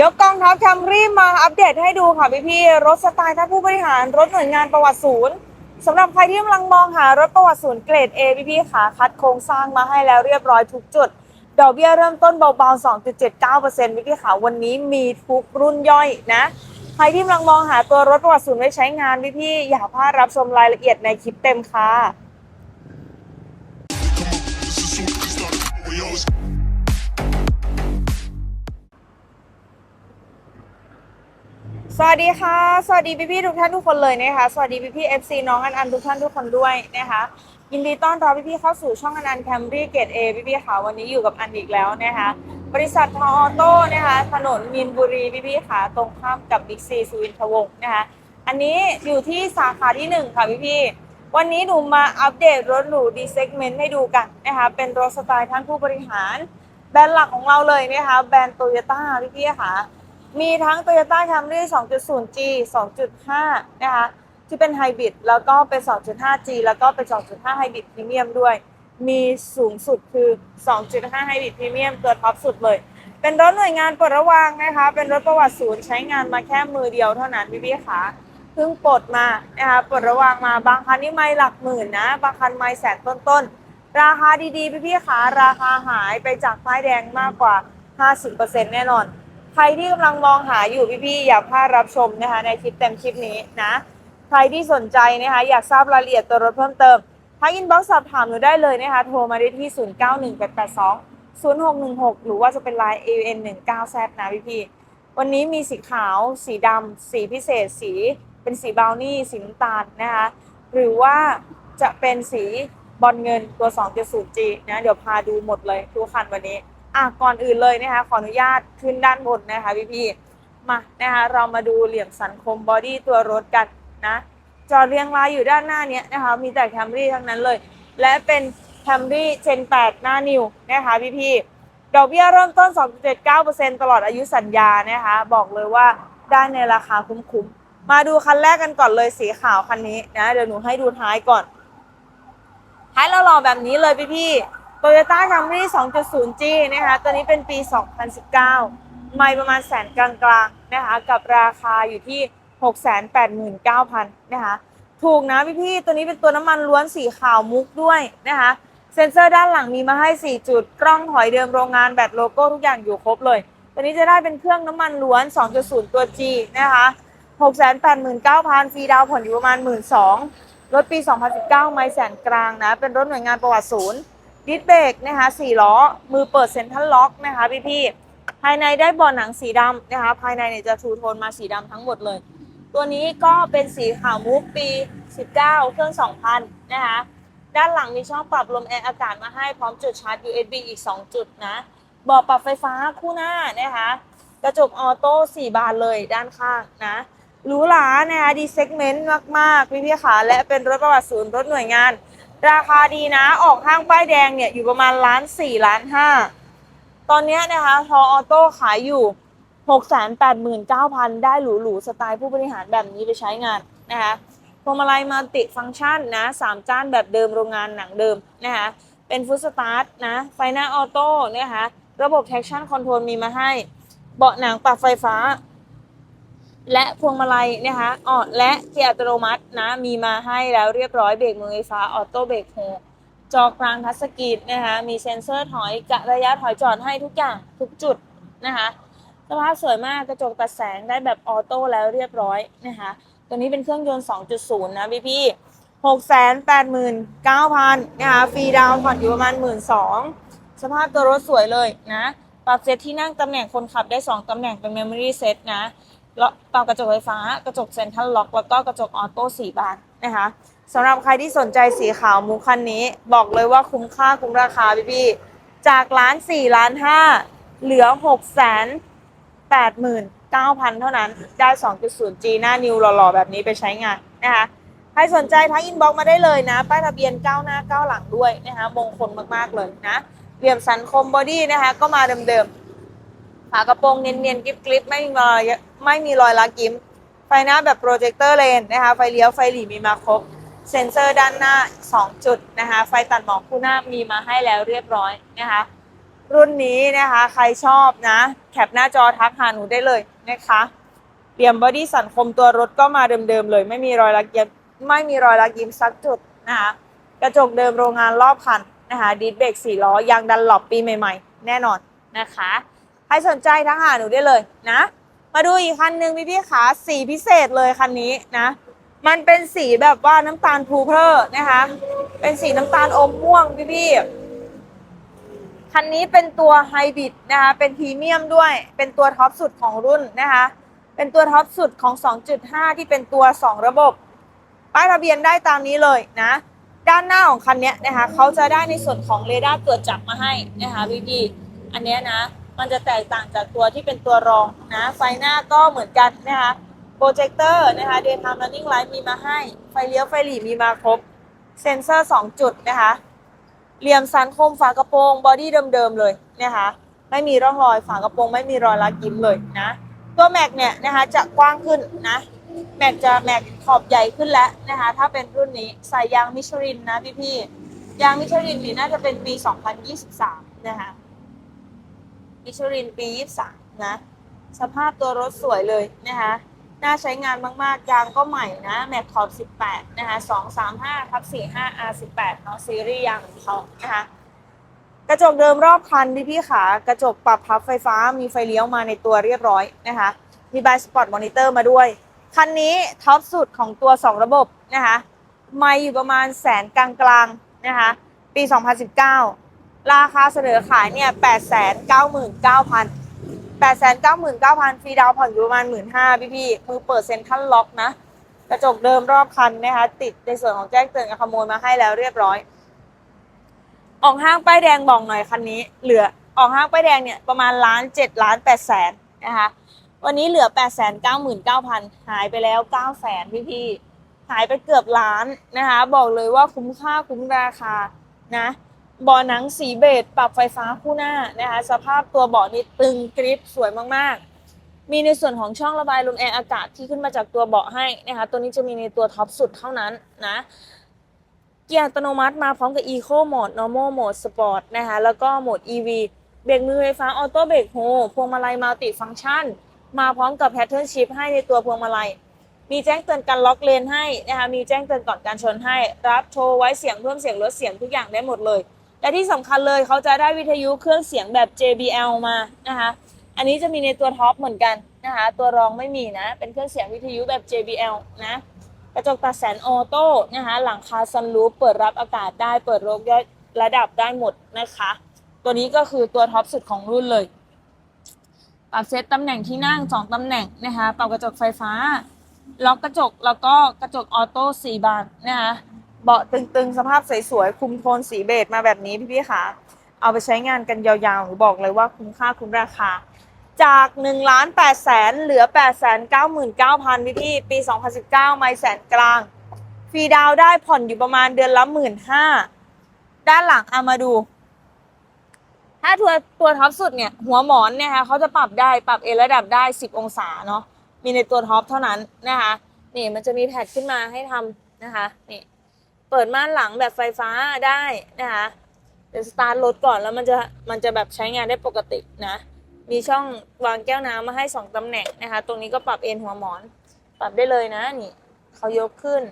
ยกกองทัพแคมรี่มาอัปเดตให้ดูค่ะพี่พี่รถสไตล์ท่านผู้บริหารรถหน่วยงานประวัติศูนย์สำหรับใครที่กำลังมองหารถประวัติศูนย์เกรด A พี่พี่ๆค่ะคัดโครงสร้างมาให้แล้วเรียบร้อยทุกจุดดอกเบี้ยเริ่มต้นเบาๆ 2.79%พี่พี่ๆค่ะวันนี้มีทุกรุ่นย่อยนะใครที่กำลังมองหาตัวรถประวัติศูนย์ไว้ใช้งานพี่พี่อย่าพลาดรับชมรายละเอียดในคลิปเต็มค่ะ สวัสดีค่ะ สวัสดีพี่พี่ๆทุกท่านทุกคนเลยนะคะ สวัสดีพี่พี่เอฟซีน้องอันอันทุกท่านทุกคนด้วยนะคะยินดีต้อนรับพี่พี่ๆเข้าสู่ช่องอันอันแคมรี่เกตเอพี่พี่ๆค่ะวันนี้อยู่กับอันอีกแล้วนะคะบริษัททออโต้นะคะถนนมีนบุรีพี่พี่ๆค่ะตรงข้ามกับบิ๊กซีสุวินทวงศ์นะคะอันนี้อยู่ที่สาขาที่หนึ่งค่ะพี่พี่ๆวันนี้หนูมาอัปเดตรถหรูดีเซกเมนต์ให้ดูกันนะคะเป็นรถสไตล์ท่านผู้บริหาร แบรนด์หลักของเราเลยนะคะแบรนด์โตโยต้าพี่พี่ๆค่ะ มีทั้ง Toyota Camry 2.0G 2.5 นะคะ ที่เป็นไฮบริดแล้วก็เป็น 2.5G แล้วก็เป็น 2.5ไฮบริดพรีเมียมด้วย มีสูงสุดคือ 2.5ไฮบริดพรีเมียมตัวท็อปสุดเลย เป็นรถหน่วยงานปลดระวางนะคะ เป็นรถประวัติศูนย์ใช้งานมาแค่มือเดียวเท่านั้นพี่พี่ๆค่ะเพิ่งปลดมานะคะปลดระวางมาบางคันนี่ไม่หลักหมื่นนะ บางคันไม่แสนต้นๆ ราคาดีๆ พี่พี่ๆค่ะราคาหายไปจากป้ายแดงมากกว่า 50%แน่นอน ใครที่กำลังมองหาอยู่พี่ๆอย่าพลาดรับชมนะคะ ในคลิปเต็มคลิปนี้นะ ใครที่สนใจนะคะอยากทราบรายละเอียดตัวรถเพิ่มเติมทักอินบ็อกซ์สอบถามหนูได้เลยนะคะ โทรมาได้ที่ 091882 0616 หรือว่าจะเป็น Line AN 19 z นะพี่ๆวันนี้มีสีขาว สีดำ สีพิเศษ สี เป็นสีบาวนี่ สีน้ำตาลนะคะ หรือว่าจะเป็นสีบอลเงินตัว 2.0G นะ เดี๋ยวพาดูหมดเลยทุกคันวันนี้ อะก่อนอื่นเลยนะคะขออนุญาตขึ้นด้านบนนะคะพี่ๆมานะคะเรามาดูเหลี่ยมสันคมบอดี้ตัวรถกันนะจอเรียงรายอยู่ด้านหน้านี้นะคะมีแต่แคมรี่ทั้งนั้นเลย และเป็นแคมรี่เจน8 หน้านิวนะคะพี่ๆดอกเบี้ยเริ่มต้น 2.79%ตลอดอายุสัญญานะคะบอกเลยว่าได้ในราคาคุ้มๆ มาดูคันแรกกันก่อนเลยสีขาวคันนี้นะเดี๋ยวหนูให้ดูท้ายก่อนท้ายเราหล่อแบบนี้เลยพี่ๆ Toyota Camry 2.0G นะคะ ตัวนี้เป็นปี 2019 ไม่ประมาณแสนกลางๆนะคะ กับราคาอยู่ที่ 689,000นะคะ ถูกนะพี่ๆ ตัวนี้เป็นตัวน้ำมันล้วนสีขาวมุกด้วยนะคะ เซ็นเซอร์ด้านหลังมีมาให้ 4 จุด กล้องถอยเดิมโรงงานแบตโลโก้ทุกอย่างอยู่ครบเลย ตัวนี้จะได้เป็นเครื่องน้ำมันล้วน 2.0 ตัว G นะคะ 689,000 ฟรีดาวน์ผ่อนอยู่ประมาณ 12,000รถปี 2019 ไม่แสนกลางนะ เป็นรถหน่วยงานประวัติศูนย์ ดิสเบรกนะคะ4ล้อ มือเปิดเซ็นทรัลล็อกนะคะพี่ๆภายในได้เบาะหนังสีดำนะคะ ภายในเนี่ยจะทูโทนมาสีดำทั้งหมดเลย ตัวนี้ก็เป็นสีขาวมุกปี 19 เครื่อง 2,000 นะคะ ด้านหลังมีช่องปรับลมแอร์อากาศมาให้พร้อมจุดชาร์จ USB อีก 2 จุดนะเบาะปรับไฟฟ้าคู่หน้านะคะ กระจกออโต้4บานเลยด้านข้างนะหรูหรานะคะดีเซกเมนต์มาก ๆ พี่ๆค่ะและเป็นรถประวัติศูนย์รถหน่วยงาน ราคาดีนะออกห้างป้ายแดงเนี่ยอยู่ประมาณล้านสี่ล้านห้าตอนนี้นะคะทอออโต้ขายอยู่6 8 9 0 0 0ได้หรูๆสไตล์ผู้บริหารแบบนี้ไปใช้งานนะคะพวงมาลัยมัลติฟังก์ชันนะสามจานแบบเดิมโรงงานหนังเดิมนะคะเป็นฟุตสตาร์ทนะ ไฟหน้าออโต้นะคะระบบ traction control มีมาให้ เบาะหนังปรับไฟฟ้า และพวงมาลัยนะคะอ๋อและเกียร์อัตโนมัตินะ มีมาให้แล้วเรียบร้อยเบรกมือไฟฟ้าออโต้เบรกโฮจอกลางทัชสกรีนนะคะ มีเซ็นเซอร์ถอยกะระยะถอยจอดให้ทุกอย่างทุกจุดนะคะสภาพสวยมากกระจกตัดแสงได้แบบออโต้แล้วเรียบร้อยนะคะ ตัวนี้เป็นเครื่องยนต์ 2.0 นะพี่พี่689,000นเก้าพันนะคะฟรีดาวน์ผ่อนอยู่ประมาณ12,000สภาพตัวรถสวยเลยนะ ปรับเซตที่นั่งตำแหน่งคนขับได้ 2 ตำแหน่งเป็น Memory Set นะ แล้วปรับกระจกไฟฟ้า กระจกเซ็นทรัลล็อก แล้วก็กระจกออโต้สีบานนะคะสำหรับใครที่สนใจสีขาวมูคันนี้ บอกเลยว่าคุ้มค่าคุ้มราคาพี่พี่ๆจากล้านสี่ล้านห้าเหลือหกแสนแปดหมื่นเก้าพันเท่านั้นได้ 2.0G หน้านิวหล่อๆ แบบนี้ไปใช้งานนะคะใครสนใจทักอินบ็อกมาได้เลยนะ ป้ายทะเบียนก้าวหน้าก้าวหลังด้วยนะคะมงคลมากๆเลยนะเหลี่ยมสันคมบอดี้นะคะก็มาเดิมๆ ฝากระโปรงเนียนๆกริบๆไม่มีรอยไม่มีรอยลักยิ้ม ไฟหน้าแบบโปรเจคเตอร์เลนนะคะ ไฟเลี้ยวไฟหลีมีมาครบ เซ็นเซอร์ด้านหน้า 2 จุดนะคะ ไฟตัดหมอกคู่หน้ามีมาให้แล้วเรียบร้อยนะคะ รุ่นนี้นะคะใครชอบนะ แคปหน้าจอทักหาหนูได้เลยนะคะเตรียมบอดี้สันคมตัวรถก็มาเดิมๆเลย ไม่มีรอยลักยิ้มไม่มีรอยลักยิ้มสักจุดนะคะกระจกเดิมโรงงานรอบคันนะคะดิสเบรกสี่ล้อยางดันหลบปีใหม่ ๆ แน่นอนนะคะ ใครสนใจทักหาหนูได้เลยนะ มาดูอีกคันหนึ่งพี่พี่ขาสีพิเศษเลยคันนี้นะ มันเป็นสีแบบว่าน้ำตาลพลูเพอร์นะคะ เป็นสีน้ำตาลอมม่วงพี่พี่คันนี้เป็นตัวไฮบริดนะคะเป็นพรีเมียมด้วย เป็นตัวท็อปสุดของรุ่นนะคะเป็นตัวท็อปสุดของ 2.5 ที่เป็นตัว 2 ระบบ ป้ายทะเบียนได้ตามนี้เลยนะ ด้านหน้าของคันเนี้ยนะคะเขาจะได้ในส่วนของเรดาร์ตรวจจับมาให้นะคะพี่พี่ๆอันเนี้ยนะ มันจะแตกต่างจากตัวที่เป็นตัวรองนะ ไฟหน้าก็เหมือนกันนะคะโปรเจคเตอร์นะคะ daytime running light มีมาให้ ไฟเลี้ยวไฟหลีมีมาครบ เซ็นเซอร์ 2 จุดนะคะ เหลี่ยมสันคมฝากระโปรง บอดี้เดิมๆเลยนะคะ ไม่มีร่องรอยฝากระโปรง ไม่มีรอยลักยิ้มเลยนะ ตัวแม็กเนี่ยนะคะจะกว้างขึ้นนะ แม็กจะแม็กขอบใหญ่ขึ้นแล้วนะคะ ถ้าเป็นรุ่นนี้ใส่ยางมิชลินนะพี่ๆ ยางมิชลินนี่น่าจะเป็นปี 2023 นะคะ มิชลินปี 23 นะ สภาพตัวรถสวยเลยนะคะ น่าใช้งานมากๆ ยางก็ใหม่นะ แม็กขอบ 18 นะคะ 235ทับ45 R18 เนาะซีรีส์ยางของเขานะคะ กระจกเดิมรอบคันพี่พี่ขากระจกปรับพับไฟฟ้ามีไฟเลี้ยวมาในตัวเรียบร้อยนะคะ มีบายสปอร์ตมอนิเตอร์มาด้วย คันนี้ท็อปสุดของตัว 2 ระบบนะคะ ไม่อยู่ประมาณแสนกลางๆนะคะ ปี 2019 ราคาเสนอขายเนี่ย899,000 899,000ฟรีดาวผ่อนอยู่ประมาณ15,000พี่พี่มือเปิดเซ็นทรัลล็อกนะ กระจกเดิมรอบคันนะคะ ติดในส่วนของแจ้งเตือนการขโมยมาให้แล้วเรียบร้อย ออกห้างป้ายแดงบอกหน่อยคันนี้ เหลือออกห้างป้ายแดงเนี่ยประมาณล้านเจ็ดล้านแปดแสนนะคะวันนี้เหลือแปดแสนเก้าหมื่นเก้าพันหายไปแล้วเก้าแสนพี่พี่หายไปเกือบล้านนะคะ บอกเลยว่าคุ้มค่าคุ้มราคานะ บาะหนังสีเบจปรับไฟฟ้าคู่หน้านะคะสภาพตัวเบาะนี่ตึงกริปสวยมากๆ มีในส่วนของช่องระบายลมแอร์อากาศที่ขึ้นมาจากตัวเบาะให้นะคะตัวนี้จะมีในตัวท็อปสุดเท่านั้นนะเกียร์อัตโนมัติมาพร้อมกับ Eco Mode Normal Mode Sport นะคะแล้วก็โหมด EV เบรกมือไฟฟ้าออโต้เบรกโฮพวงมาลัยมัลติฟัง c t ชัน มาพร้อมกับ Pattern Shift ให้ในตัวพวงมาลัย มีแจ้งเตือนการล็อกเลนให้นะคะมีแจ้งเตือนก่อนการชนให้ รับโทรไว้เสียงเพิ่มเสียงลดเสียงทุกอย่างได้หมดเลย และที่สำคัญเลยเขาจะได้วิทยุเครื่องเสียงแบบ JBL มานะคะ อันนี้จะมีในตัวท็อปเหมือนกันนะคะ ตัวรองไม่มีนะ เป็นเครื่องเสียงวิทยุแบบ JBL นะกระจกตัดแสนออโต้นะคะ หลังคาซันรูฟเปิดรับอากาศได้ เปิดโรกย่อยระดับได้หมดนะคะ ตัวนี้ก็คือตัวท็อปสุดของรุ่นเลย ปรับเซตตำแหน่งที่นั่ง 2ตำแหน่งนะคะ ปรับกระจกไฟฟ้า ล็อกกระจกแล้วก็กระจกออโต้4บานนะคะ เบาะตึงๆ สภาพสวยๆ คุมโทนสีเบจมาแบบนี้พี่ๆค่ะ เอาไปใช้งานกันยาวๆหนูบอกเลยว่าคุ้มค่าคุ้มราคา จาก1ล้าน8แสนเหลือ8 9 9 0 0 0พี่พี่ๆปี 2019 ไม่แสนกลาง ฟรีดาวได้ผ่อนอยู่ประมาณเดือนละหมื่นห้าด้านหลังเอามาดู ถ้าตัวตัวท็อปสุดเนี่ย หัวหมอนเนี่ยค่ะเขาจะปรับได้ปรับเอระดับได้ 10 องศาเนาะมีในตัวท็อปเท่านั้นนะคะนี่มันจะมีแพดขึ้นมาให้ทำนะคะนี่ เปิดม่านหลังแบบไฟฟ้าได้นะคะเดี๋ยวสตาร์ทรถก่อนแล้วมันจะมันจะแบบใช้งานได้ปกตินะ มีช่องวางแก้วน้ำมาให้สองตำแหน่งนะคะ ตรงนี้ก็ปรับเอนหัวหมอน ปรับได้เลยนะนี่เขายกขึ้น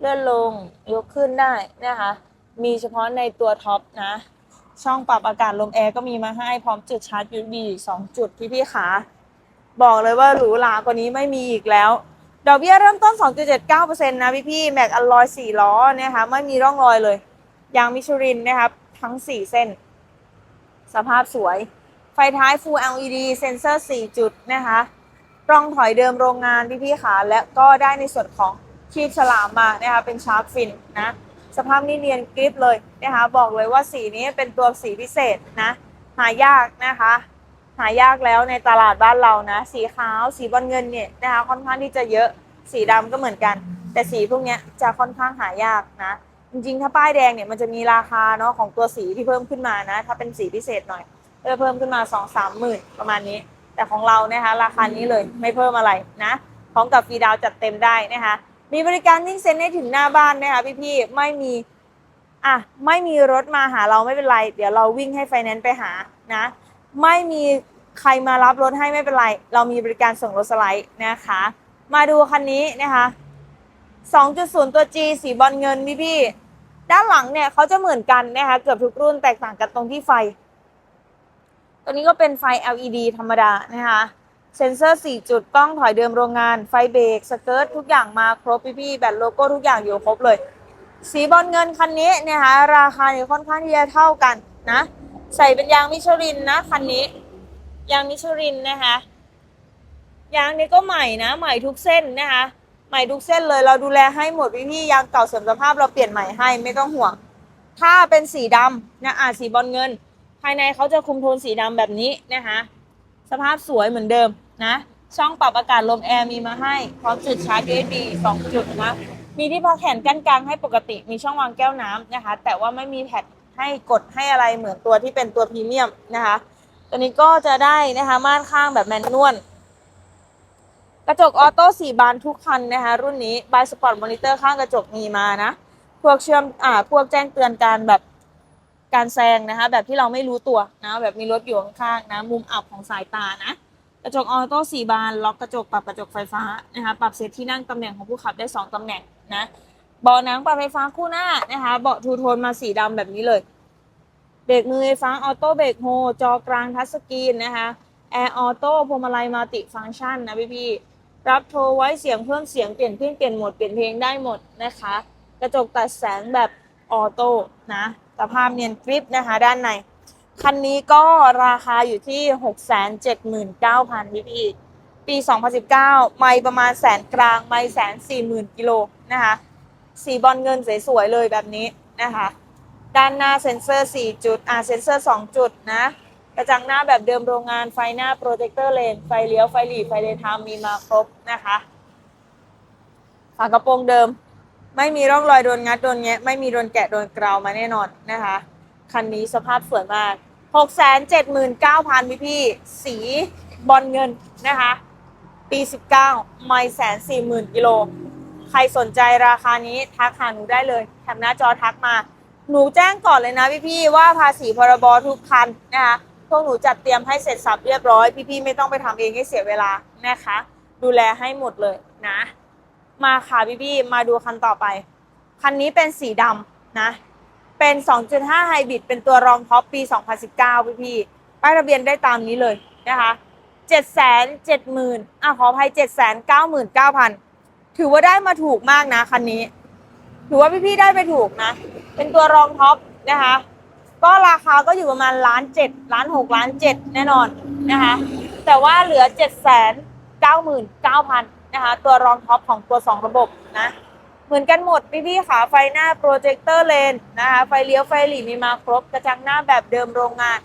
เลื่อนลงยกขึ้นได้นะคะ มีเฉพาะในตัวท็อปนะ ช่องปรับอากาศลมแอร์ก็มีมาให้พร้อมจุดชาร์จ USB สองจุดพี่พี่ๆขาบอกเลยว่าหรูหรากว่านี้ไม่มีอีกแล้ว ดอกเบี้ยเริ่มต้น 2.79%นะพี่พี่แม็กอลลอย4ล้อนะคะไม่มีร่องรอยเลย ยางมิชลินนะครับ ทั้ง 4 เส้น สภาพสวย ไฟท้าย Full LED เซ็นเซอร์ 4 จุดนะคะกล้องถอยเดิมโรงงานพี่พี่ๆขาและก็ได้ในส่วนของคีบฉลามมานะคะเป็นชาร์ปฟินนะสภาพนี่เนียนกริปเลยนะคะบอกเลยว่าสีนี้เป็นตัวสีพิเศษนะหายากนะคะ หายากแล้วในตลาดบ้านเรานะ สีขาวสีบอลเงินเนี่ยนะคะค่อนข้างที่จะเยอะสีดำก็เหมือนกัน แต่สีพวกนี้จะค่อนข้างหายากนะ จริงๆ ถ้าป้ายแดงเนี่ยมันจะมีราคาเนาะของตัวสีที่เพิ่มขึ้นมานะ ถ้าเป็นสีพิเศษหน่อยก็จะเพิ่มขึ้นมา2 3หมื่นประมาณนี้ แต่ของเรานะคะราคานี้เลยไม่เพิ่มอะไรนะพร้อมกับฟรีดาวจัดเต็มได้นะคะมีบริการนิ่งเซ็นให้ถึงหน้าบ้านนะคะพี่ๆไม่มีอะไม่มีรถมาหาเราไม่เป็นไร เดี๋ยวเราวิ่งให้ไฟแนนซ์ไปหานะ ไม่มีใครมารับรถให้ไม่เป็นไร เรามีบริการส่งรถสไลด์นะคะ มาดูคันนี้นะคะ 2.0 ตัว G สีบอลเงินพี่พี่ๆด้านหลังเนี่ยเขาจะเหมือนกันนะคะเกือบทุกรุ่นแตกต่างกันตรงที่ไฟ ตัวนี้ก็เป็นไฟ LED ธรรมดานะคะเซ็นเซอร์ 4 จุดกล้องถอยเดิมโรงงาน ไฟเบรกสเกิร์ตทุกอย่างมาครบพี่พี่ๆแบตโลโก้ทุกอย่างอยู่ครบเลย สีบอลเงินคันนี้นะคะราคาเนี่ยค่อนข้างที่จะเท่ากันนะ ใส่เป็นยางมิชลินนะคันนี้ ยางมิชลินนะคะ ยางนี้ก็ใหม่นะ ใหม่ทุกเส้นนะคะ ใหม่ทุกเส้นเลยเราดูแลให้หมดพี่พี่ยางเก่าเสื่อมสภาพเราเปลี่ยนใหม่ให้ไม่ต้องห่วง ถ้าเป็นสีดำนะอ่าสีบอลเงิน ภายในเขาจะคุมโทนสีดำแบบนี้นะคะ สภาพสวยเหมือนเดิมนะ ช่องปรับอากาศลมแอร์มีมาให้พร้อมจุดชาร์จ USB สองจุดนะมีที่พักแขนกั้นกลางให้ปกติมีช่องวางแก้วน้ำนะคะ แต่ว่าไม่มีแพด ให้กดให้อะไรเหมือนตัวที่เป็นตัวพรีเมียมนะคะ ตัวนี้ก็จะได้นะคะม่านข้างแบบแมนนวลกระจกออโต้สี่บานทุกคันนะคะ รุ่นนี้บายสปอร์ตมอนิเตอร์ข้างกระจกมีมานะ พวกเชื่อมอ่าพวกแจ้งเตือนการแบบการแซงนะคะ แบบที่เราไม่รู้ตัวนะแบบมีรถอยู่ข้างๆนะ มุมอับของสายตานะ กระจกออโต้สี่บาน ล็อกกระจกปรับกระจกไฟฟ้านะคะ ปรับเซตที่นั่งตำแหน่งของผู้ขับได้สองตำแหน่งนะ บาะหนังปรับไฟฟ้าคู่หน้านะคะเบาะทูโทนมาสีดำแบบนี้เลยเบรกมือไฟฟ้าออโต้เบรกโฮจอกลางทัชสกรีนนะคะแอร์ออโต้พวงมาลัยมัลติฟังก์ชันนะพี่พี่รับโทรไว้เสียงเพิ่มเสียงเปลี่ยนขึ้นเปลี่ยนโหมดเปลี่ยนเพลงได้หมดนะคะ กระจกตัดแสงแบบออโต้นะสภาพเนียนกริปนะคะ ด้านใน คันนี้ก็ราคาอยู่ที่ 679,000พี่พี่ปี 2019 ไม่ประมาณแสนกลาง ไม่แสนสี่หมื่นกิโลนะคะ สีบอลเงินสวยๆเลยแบบนี้นะคะ ด้านหน้าเซ็นเซอร์ 4 จุด อ่าเซ็นเซอร์ 2 จุดนะ กระจังหน้าแบบเดิมโรงงานไฟหน้าโปรเจคเตอร์เลนไฟเลี้ยวไฟหลีไฟเลนไทม์มีมาครบนะคะฝากระโปรงเดิม ไม่มีร่องรอยโดนงัดโดนแงะไม่มีโดนแกะโดนกราวมาแน่นอนนะคะ คันนี้สภาพสวยมาก 679,000พี่พี่สีบอลเงินนะคะ ปี 19 ไม่แสนสี่หมื่นกิโล ใครสนใจราคานี้ทักหาหนูได้เลยแถมหน้าจอทักมา หนูแจ้งก่อนเลยนะพี่ๆว่าภาษีพรบทุกคันนะคะพวกหนูจัดเตรียมให้เสร็จสับเรียบร้อย พี่ๆไม่ต้องไปทำเองให้เสียเวลานะคะ ดูแลให้หมดเลยนะ มาค่ะพี่ๆมาดูคันต่อไป คันนี้เป็นสีดำนะ เป็น 2.5ไฮบริดเป็นตัวรองท็อปปี 2019พี่พี่ๆป้ายทะเบียนได้ตามนี้เลยนะคะ770,000อะขออภัย799,000 ถือว่าได้มาถูกมากนะคันนี้ ถือว่าพี่ๆได้ไปถูกนะ เป็นตัวรองท็อปนะคะ ก็ราคาก็อยู่ประมาณล้านเจ็ดล้านหกล้านเจ็ดแน่นอนนะคะ แต่ว่าเหลือเจ็ดแสนเก้าหมื่นเก้าพันนะคะ ตัวรองท็อปของตัวสองระบบนะเหมือนกันหมดพี่ๆขาไฟหน้าโปรเจคเตอร์เลนนะคะ ไฟเลี้ยวไฟหลีมีมาครบกระจังหน้าแบบเดิมโรงงาน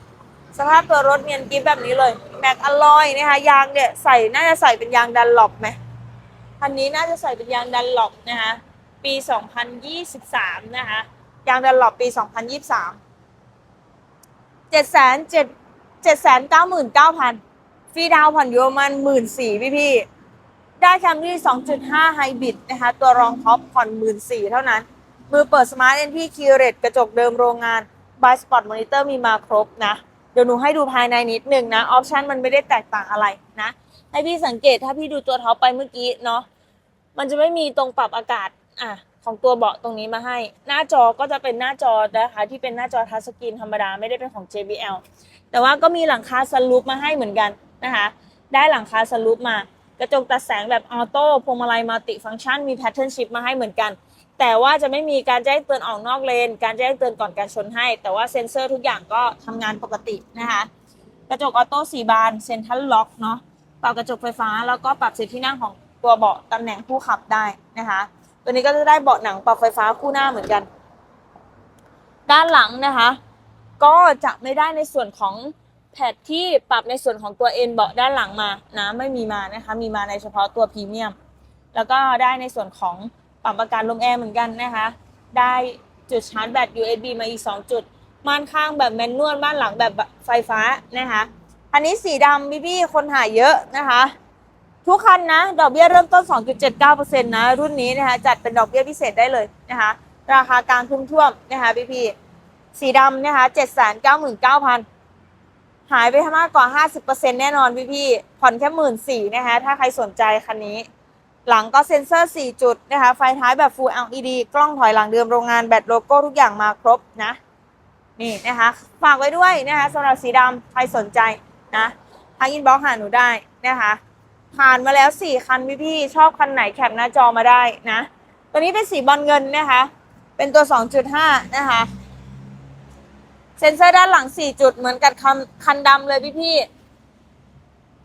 สภาพตัวรถเนียนกิฟแบบนี้เลย แม็กอลลอยนะคะยางเนี่ยใส่น่าจะใส่เป็นยางดันหลบไหม คันนี้น่าจะใส่เป็นยางดันหลบนะคะปี 2023 นะคะยางดันหลบปี 2023 7 7 7 9 9 0 0ฟรีดาวน์ผ่อนอยู่ประมาณหมื่นสี่พี่พี่ได้แคมรี่ 2.5 ไฮบริดนะคะ ตัวรองท็อปผ่อนหมื่นสี่เท่านั้น มือเปิดสมาร์ทเอ็นพีคีเรตกระจกเดิมโรงงานบายสปอร์ตมอนิเตอร์มีมาครบนะ เดี๋ยวหนูให้ดูภายในนิดนึงนะ ออปชันมันไม่ได้แตกต่างอะไรนะ ให้พี่สังเกตถ้าพี่ดูตัวท็อปไปเมื่อกี้เนาะมันจะไม่มีตรงปรับอากาศอะของตัวเบาะตรงนี้มาให้ หน้าจอก็จะเป็นหน้าจอนะคะที่เป็นหน้าจอทัชสกรีนธรรมดาไม่ได้เป็นของ JBL แต่ว่าก็มีหลังคาสลูปมาให้เหมือนกันนะคะได้หลังคาสลูปมากระจกตัดแสงแบบออโต้พวงมาลัยมัลติฟังก์ชันมีแพทเทิร์นชิพมาให้เหมือนกัน แต่ว่าจะไม่มีการแจ้งเตือนออกนอกเลน การแจ้งเตือนก่อนการชนให้ แต่ว่าเซ็นเซอร์ทุกอย่างก็ทำงานปกตินะคะกระจกออโต้สี่บานเซ็นทรัลล็อกเนาะ ปรับกระจกไฟฟ้า แล้วก็ปรับสิทธินั่งของตัวเบาะตำแหน่งผู้ขับได้นะคะ ตัวนี้ก็จะได้เบาะหนังปรับไฟฟ้าคู่หน้าเหมือนกัน ด้านหลังนะคะ ก็จะไม่ได้ในส่วนของแพดที่ปรับในส่วนของตัวเอ็นเบาะด้านหลังมานะไม่มีมานะคะ มีมาในเฉพาะตัวพรีเมียม แล้วก็ได้ในส่วนของปรับอากาศลมแอร์เหมือนกันนะคะ ได้จุดชาร์จแบต USB มาอีก 2 จุดม่านข้างแบบแมนนวลม่านหลังแบบไฟฟ้านะคะ อันนี้สีดำพี่ๆคนหายเยอะนะคะ ทุกคันนะดอกเบี้ยเริ่มต้น 2.79%นะรุ่นนี้นะคะจัดเป็นดอกเบี้ยพิเศษได้เลยนะคะ ราคากลางทุ่มท่วมนะคะพี่พี่ๆสีดำนะคะเจ็ดแสนเก้าหายไปมากกว่าห้าสิบเปอร์เซ็นแน่นอนพี่พี่ๆผ่อนแค่หมื่นสี่นะคะถ้าใครสนใจคันนี้ หลังก็เซ็นเซอร์ 4 จุดนะคะไฟท้ายแบบ Full LED กล้องถอยหลังเดิมโรงงานแบตโลโก้ทุกอย่างมาครบนะนี่นะคะฝากไว้ด้วยนะคะสำหรับสีดำใครสนใจ นะทักอินบ็อกหาหนูได้นะคะผ่านมาแล้ว4คันพี่พี่ชอบคันไหนแคปหน้าจอมาได้นะ ตัวนี้เป็นสีบอลเงินนะคะ เป็นตัว2.5นะคะ เซ็นเซอร์ด้านหลัง4จุดเหมือนกับคันคันดำเลยพี่พี่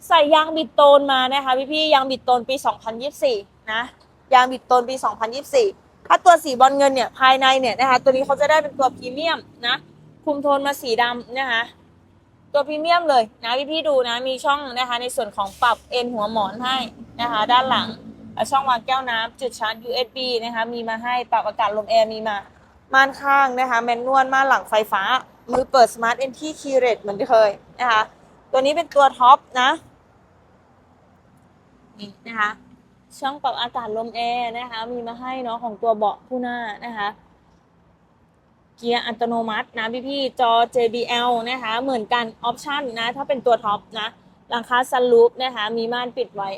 ใส่ยางบิดโตนมานะคะพี่พี่ยางบิดโตนปี2024นยิบสี่นะยางบิดโตนปี2024ถ้าตัวสีบอลเงินเนี่ยภายในเนี่ยนะคะ ตัวนี้เขาจะได้เป็นตัวพรีเมียมนะคุมโทนมาสีดำนะคะ ตัวพรีเมียมเลยนะพี่พี่ๆดูนะมีช่องนะคะ ในส่วนของปรับเอ็นหัวหมอนให้นะคะ ด้านหลังช่องวางแก้วน้ำจุดชาร์จ USB นะคะ มีมาให้ปรับอากาศลมแอร์มีมา ม่านข้างนะคะ แมนนวลม่านหลังไฟฟ้า มือเปิดสมาร์ทเอนที่คีย์เรตเหมือนเคยนะคะ ตัวนี้เป็นตัวท็อปนะนี่นะคะ ช่องปรับอากาศลมแอร์นะคะ มีมาให้เนาะของตัวเบาะผู้หน้านะคะ เกียร์อัตโนมัตินะพี่พี่ๆจอ JBL นะคะเหมือนกันออปชันนะถ้าเป็นตัวท็อปนะหลังคาซันลูปนะคะมีม่านปิดไว้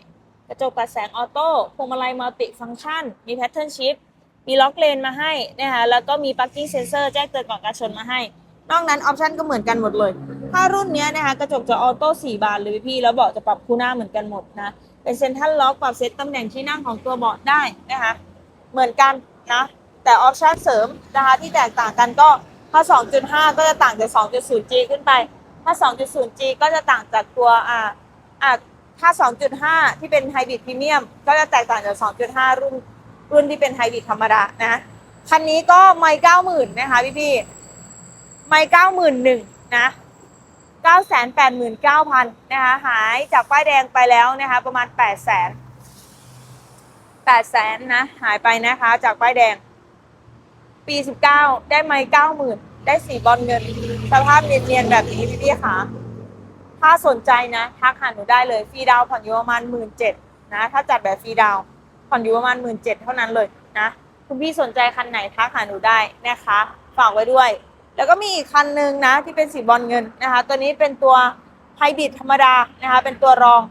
กระจกปัดแสงออโต้พวงมาลัยมัลติฟัง c t ชัน มีแพทเทิร์นชิ t มีล็อกเลนมาให้นะคะแล้วก็มี parking sensor แจ้งเตือนก่อนการชนมาให้ นอกนั้นออปชันก็เหมือนกันหมดเลย ถ้ารุ่นนี้นะคะกระจกจะออโต้4บานเลยพี่ๆแล้วเบาะจะปรับคู่หน้าเหมือนกันหมดนะเป็นเซนทรัลล็อกปรับเซตตำแหน่งที่นั่งของตัวเบาะได้นะคะเหมือนกันนะ แต่ออปชันเสริมนะคะที่แตกต่างกันก็ถ้า 2.5 ก็จะต่างจาก 2.0G ขึ้นไป ถ้า 2.0G ก็จะต่างจากตัวอ่าอ่าถ้า 2.5 ที่เป็นไฮบริดพรีเมียมก็จะแตกต่างจาก 2.5 รุ่นรุ่นที่เป็นไฮบริดธรรมดานะคันนี้ก็ไม่เก้าหมื่นนะคะพี่พี่ไม่เก้าหมื่นหนึ่งนะเก้าแสนแปดหมื่นเก้าพันนะคะหายจากป้ายแดงไปแล้วนะคะประมาณแปดแสนแปดแสนนะหายไปนะคะจากป้ายแดง ปีสิบเก้าได้ไม่เก้าหมื่นได้สีบอลเงิน สภาพเนียนๆแบบนี้พี่พี่ๆค่ะ ถ้าสนใจนะ ทักหาหนูได้เลยฟรีดาวผ่อนอยู่ประมาณหมื่นเจ็ดนะถ้าจัดแบบฟรีดาวผ่อนอยู่ประมาณหมื่นเจ็ดเท่านั้นเลยนะคุณพี่สนใจคันไหนทักหาหนูได้นะคะฝากไว้ด้วย แล้วก็มีอีกคันหนึ่งนะที่เป็นสีบอลเงินนะคะ ตัวนี้เป็นตัวไฮบริดธรรมดานะคะ เป็นตัวรอง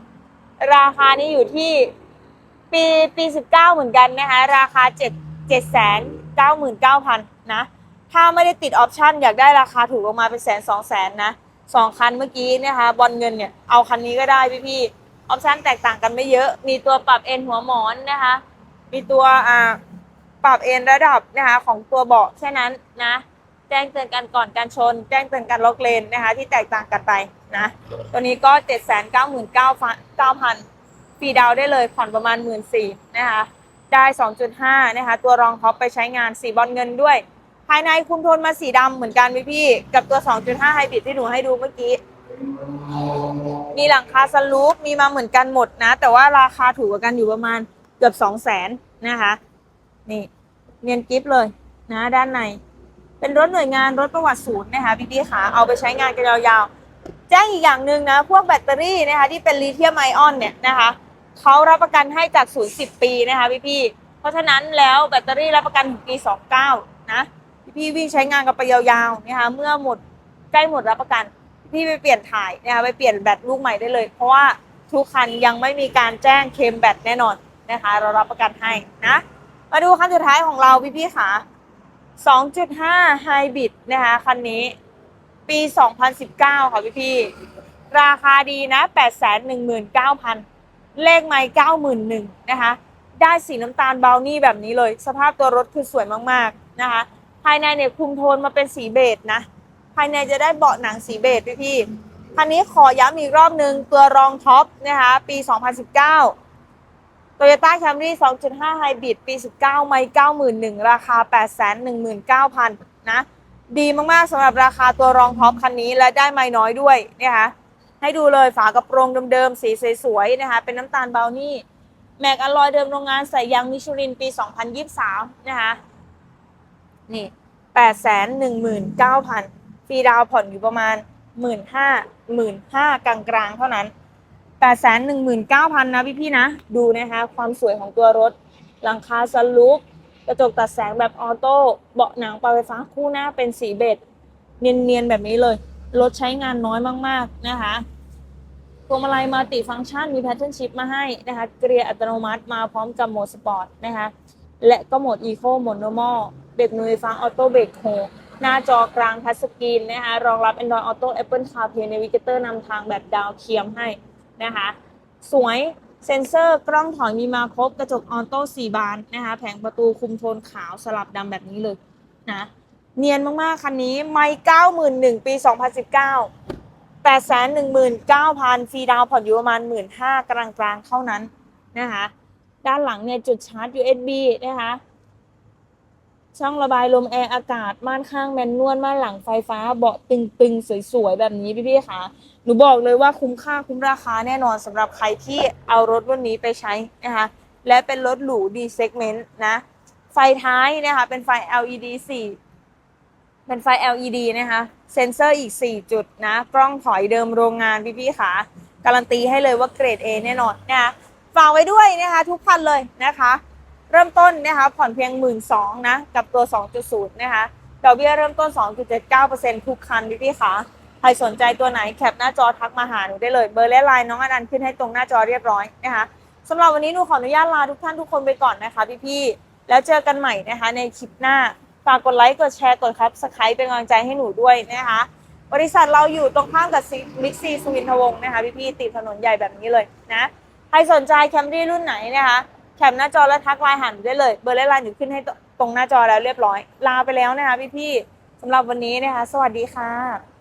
ราคานี้อยู่ที่ปีปีสิบเก้าเหมือนกันนะคะ ราคาเจ็ดเจ็ด แสนเก้าหมื่นเก้าพันนะถ้าไม่ได้ติดออปชันอยากได้ราคาถูกลงมาเป็นแสนสองแสนนะสองคันเมื่อกี้นะคะบอลเงินเนี่ยเอาคันนี้ก็ได้พี่พี่ๆออปชันแตกต่างกันไม่เยอะ มีตัวปรับเอ็นหัวหมอนนะคะ มีตัวอ่าปรับเอนระดับนะคะของตัวเบาะแค่นั้นนะแจ้งเตือนกันก่อนการชน แจ้งเตือนการล็อกเลนนะคะ ที่แตกต่างกันไปนะ ตัวนี้ก็ 7 9 9 9 0 0 0ฟรีดาวได้เลยผ่อนประมาณ 1 4ื่นนะคะ ได้ 2.5 นะคะ ตัวรองท็อปไปใช้งานสีบอลเงินด้วย ภายในคุมโทนมาสีดำเหมือนกันพี่พี่ กับตัว 2.5 ไฮบริดที่หนูให้ดูเมื่อกี้ มีหลังคาสลูปมีมาเหมือนกันหมดนะ แต่ว่าราคาถูกกว่ากันอยู่ประมาณเกือบ 2 0 0 0 0นนะคะ นี่เนียนกิฟเลยนะด้านใน เป็นรถหน่วยงานรถประวัติศูนย์นะคะพี่พี่ขาเอาไปใช้งานกันยาวๆ แจ้งอีกอย่างหนึ่งนะ พวกแบตเตอรี่นะคะที่เป็นลิเธียมไอออนเนี่ยนะคะ เขารับประกันให้จากศูนย์สิบปีนะคะพี่พี่เพราะฉะนั้นแล้วแบตเตอรี่รับประกันถึงปีสองเก้านะพี่พี่วิ่งใช้งานกันไปยาวๆนะคะเมื่อหมดใกล้หมดรับประกัน พี่ไปเปลี่ยนถ่ายนะคะไปเปลี่ยนแบตลูกใหม่ได้เลย เพราะว่าทุกคันยังไม่มีการแจ้งเคมแบตแน่นอนนะคะ เรารับประกันให้นะ มาดูคันสุดท้ายของเราพี่พี่ค่ะ2.5 Hybrid นะคะคันนี้ ปี 2019 ค่ะพี่พี่ ราคาดีนะ 819,000 เลขไม่91,000นะคะ ได้สีน้ำตาลเบลนี่แบบนี้เลย สภาพตัวรถคือสวยมากๆนะคะ ภายในเนี่ยคุมโทนมาเป็นสีเบจนะ ภายในจะได้เบาะหนังสีเบจพี่พี่ๆคันนี้ขอย้ำอีกรอบนึงตัวรองท็อปนะคะปี 2019 Toyota Camry 2.5 Hybrid ปี 19 ไม่91,000 ราคา 819,000 นะ ดีมาก ๆสำหรับราคาตัวรองท็อปคันนี้และได้ไม่น้อยด้วยนะคะ ให้ดูเลยฝากระโปรงเดิมๆสีสวยๆนะคะเป็นน้ำตาลเบลนี่แม็กอลลอยเดิมโรงงานใส่ยางมิชลินปี 2023 นะคะนี่819,000ฟรีดาวผ่อนอยู่ประมาณ 15,000 15,000กลางๆเท่านั้น 8 1 9 0 0 0 นะพี่ๆนะ ดูนะคะความสวยของตัวรถ หลังคาสลูปกระจกตัดแสงแบบออโต้เบาะหนังปรับไฟฟ้าคู่หน้าเป็นสีเบจเนียนๆ แบบนี้เลย รถใช้งานน้อยมาก ๆ นะคะพวงมาลัยมัลติฟังก์ชันมีแพทเทิร์นชิพมาให้นะคะ เกียร์อัตโนมัติมาพร้อมกับโหมดสปอร์ตนะคะ และก็โหมด Eco โหมด Normal เบรกมือฟฟ้าออโต้เบรกโฮหน้าจอกลางทัชสกรีนนะคะ รองรับ Android Auto Apple CarPlay Navigator นำทางแบบดาวเทียมให้นะคะ สวยเซนเซอร์กล้องถอยมีมาครบ กระจกออโต้4บานนะคะ แผงประตูคุมโทนขาวสลับดำแบบนี้เลยนะ เนียนมากๆ คันนี้ไม่91,000ปี2019 819,000ฟรีดาวผ่อนอยู่ประมาณ15,000กลางกลางๆเท่านั้นนะคะด้านหลังเนี่ยจุดชาร์จ USB นะคะช่องระบายลมแอร์อากาศม่านข้างแมนนวลม่านหลังไฟฟ้าเบาะตึงๆ สวยๆ แบบนี้พี่ๆค่ะหนูบอกเลยว่าคุ้มค่าคุ้มราคาแน่นอนสำหรับใครที่เอารถรุ่นนี้ไปใช้นะคะและเป็นรถหรูดีเซกเมนต์นะ ไฟท้ายนะคะเป็นไฟ LED 4 เป็นไฟ LED นะคะ เซ็นเซอร์อีก 4 จุดนะ กล้องถอยเดิมโรงงานพี่ๆค่ะ การันตีให้เลยว่าเกรด A แน่นอนนะคะฝากไว้ด้วยนะคะทุกคันเลยนะคะ เริ่มต้นนะคะผ่อนเพียง 1 2ื่นนะ กับตัว 2.0 นะคะดอกเบี้ยเริ่มต้น 2.79%ทุกคันพี่ๆค่ะใครสนใจตัวไหนแคปหน้าจอทักมาหาหนูได้เลย เบอร์และไลน์น้องอนันต์ขึ้นให้ตรงหน้าจอเรียบร้อยนะคะสำหรับวันนี้หนูขออนุญาตลาทุกท่านทุกคนไปก่อนนะคะพี่ๆแล้วเจอกันใหม่นะคะในคลิปหน้า ฝากกดไลค์กดแชร์กดครับสไครป์เป็นกำลังใจให้หนูด้วยนะคะ บริษัทเราอยู่ตรงข้ามกับบิ๊กซีสุวินทวงศ์นะคะพี่ๆติดถนนใหญ่แบบนี้เลยนะใครสนใจแคมรี่รุ่นไหนนะคะแคปหน้าจอแล้วทักไลน์หันได้เลย เบอร์และไลน์อยู่ขึ้นให้ตรงหน้าจอแล้วเรียบร้อย ลาไปแล้วนะคะพี่ๆสำหรับวันนี้นะคะ สวัสดีค่ะ